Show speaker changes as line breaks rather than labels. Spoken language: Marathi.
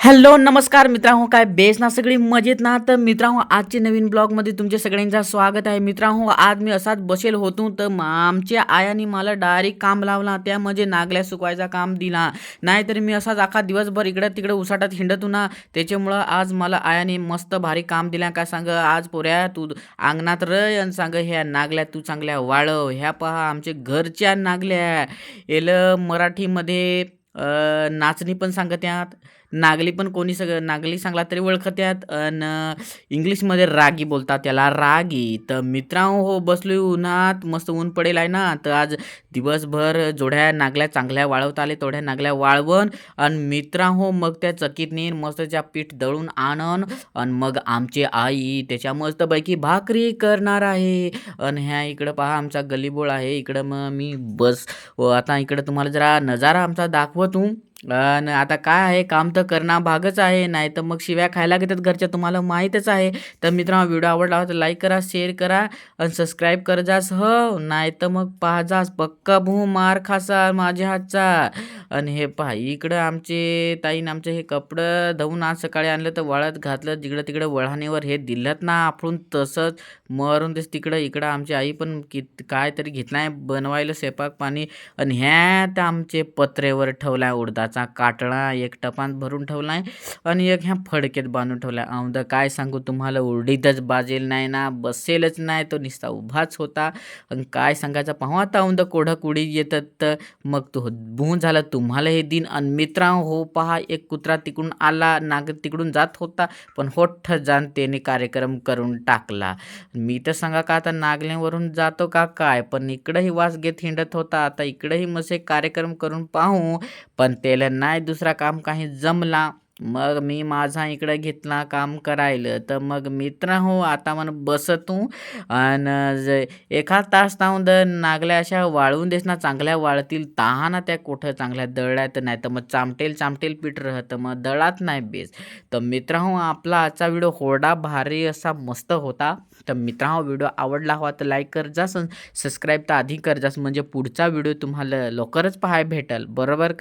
हॅलो नमस्कार मित्रांनो काय बेस ना सगळी मजेत ना? तर मित्रांनो आजचे नवीन ब्लॉगमध्ये तुमच्या सगळ्यांचं स्वागत आहे. मित्रांनो आज मी असाच बसेल होतो तर आमच्या आयाने मला डायरेक्ट काम लावला त्या म्हणजे नागल्या सुकवायचा काम दिला. नाहीतर मी असाच अख्खा दिवसभर इकडं तिकडं उसाटात हिंडतो ना त्याच्यामुळं आज मला आयाने मस्त भारी काम दिलं. काय सांग आज पोऱ्या तू अंगणात रय आणि सांग ह्या नागल्या तू चांगल्या वाळव ह्या पहा आमच्या घरच्या नागल्या. एल मराठीमध्ये नाचणी पण सांगत्यात. नागली पण कोणी सग नागली सांगला तरी ओळखत्यात. अन इंग्लिशमध्ये रागी बोलतात त्याला रागी. तर मित्रांनो हो बसलो उन्हात. मस्त ऊन पडेल आहे ना. तर आज दिवसभर जोड्या नागल्या चांगल्या वाळवता आले तेवढ्या नागल्या वाळवण आणि मित्रांनो मग त्या चकीत नेईन मस्त त्या पीठ दळून आणन. आणि मग आमची आई त्याच्या मस्तपैकी भाकरी करणार आहे. आणि ह्या इकडं पहा आमचा गलीबोळ आहे. इकडं मग मी बस आता इकडं तुम्हाला जरा नजारा आमचा આપો તું आणि आता काय आहे? काम तर करणं भागच आहे नाही तर मग शिव्या खायला घेतात घरच्या. तुम्हाला माहीतच आहे. तर मित्रांनो व्हिडिओ आवडला तर लाईक करा शेअर करा आणि सबस्क्राईब कर जास हो नाही तर मग पहा जास पक्का भू मार खासा माझ्या हातचा. आणि हे पहा इकडं आमचे ताईन आमचे हे कपडं धुवून आज सकाळी आणलं तर वाळत घातलं. जिकडं तिकडं वळणीवर हे दिलं ना आपण तसंच मरून तेच तिकडं इकडं आमची आई पण कित काय तरी घेतलाय बनवायला स्वयंपाक पाणी. आणि ह्या त्या आमचे पत्रेवर ठेवलाय उडदाचा. काटळा एक टपात भरून ठेवला आहे आणि एक ह्या फडक्यात बांधून ठेवला आहे औंद काय सांगू तुम्हाला? उडीतच बाजेल नाही ना बसेलच नाही. तो निस्ता उभाच होता. आणि काय सांगायचं? पाहू आता औंद कोढं कुडी येतात तर. मग तो भून झाला. तुम्हाला हे दिन आणि मित्रा हो पहा. एक कुत्रा तिकडून आला नाग तिकडून जात होता पण होठ जाण त्याने कार्यक्रम करून टाकला. मी तर सांगा का आता नागलेवरून जातो का काय? पण इकडंही वास घेत हिंडत होता. आता इकडंही मस्त एक कार्यक्रम करून पाहू. पण ते केलं नाही दुसरा काम काही जमला मग मी माझा इकडं घेतला काम करायला. तर मग मित्र हो आता मन बसतू आणि एखाद तास ताहून दर नागल्या अशा वाळवून देस ना चांगल्या वाळतील तहाना त्या कुठं चांगल्या दळ्यात नाही. तर मग चामटेल चामटेल पीठ राहतं मग दळात नाही बेस. तर मित्रांनो हो, आपला आजचा व्हिडिओ होडा भारी असा मस्त होता. तर मित्रांनो हो, व्हिडिओ आवडला हवा तर लाईक कर जास सबस्क्राईब तर आधी कर जास म्हणजे पुढचा व्हिडिओ तुम्हाला लवकरच पाहायला भेटल. बरोबर का?